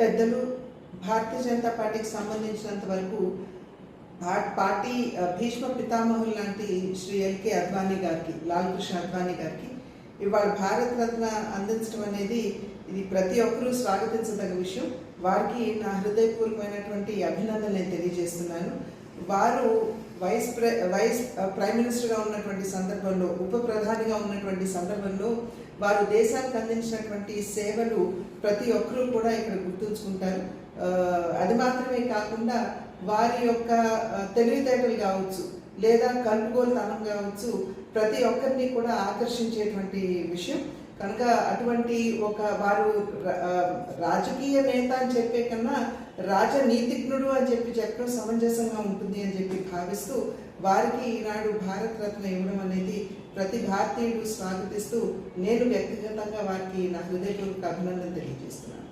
పెద్దలు భారతీయ జనతా పార్టీకి సంబంధించినంత వరకు పార్టీ భీష్మ పితామహులు లాంటి శ్రీ ఎల్కే అద్వానీ గారికి లాల్ కృష్ణ అద్వానీ గారికి ఇవాళ భారత రత్న అందించడం అనేది ఇది ప్రతి ఒక్కరూ స్వాగతించదగ్గ విషయం. వారికి నా హృదయపూర్వకమైనటువంటి అభినందనలు నేను తెలియజేస్తున్నాను. వారు వైస్ ప్ర వైస్ ప్రైమ్ మినిస్టర్గా ఉన్నటువంటి సందర్భంలో ఉప ప్రధానిగా ఉన్నటువంటి సందర్భంలో వారు దేశానికి అందించినటువంటి సేవలు ప్రతి ఒక్కరూ కూడా ఇక్కడ గుర్తుంచుకుంటారు. అది మాత్రమే కాకుండా వారి యొక్క తెలివితేటలు కావచ్చు లేదా కలుపుగోలుతనం కావచ్చు ప్రతి ఒక్కరిని కూడా ఆకర్షించేటువంటి విషయం. కనుక అటువంటి ఒక వారు రాజకీయ నేత అని చెప్పే కన్నా రాజనీతిజ్ఞుడు అని చెప్పి చెప్పడం సమంజసంగా ఉంటుంది అని చెప్పి భావిస్తూ వారికి ఈనాడు భారత రత్న ఇవ్వడం అనేది ప్రతి భారతీయుడు స్వాగతిస్తూ నేను వ్యక్తిగతంగా వారికి నా హృదయపూర్వక అభినందన తెలియజేస్తున్నాను.